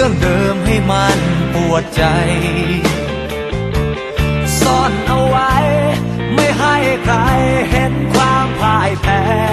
รื่องเดิมให้มันปวดใจ ซ่อนเอาไว้ ไม่ให้ใครเห็นความพ่ายแพ้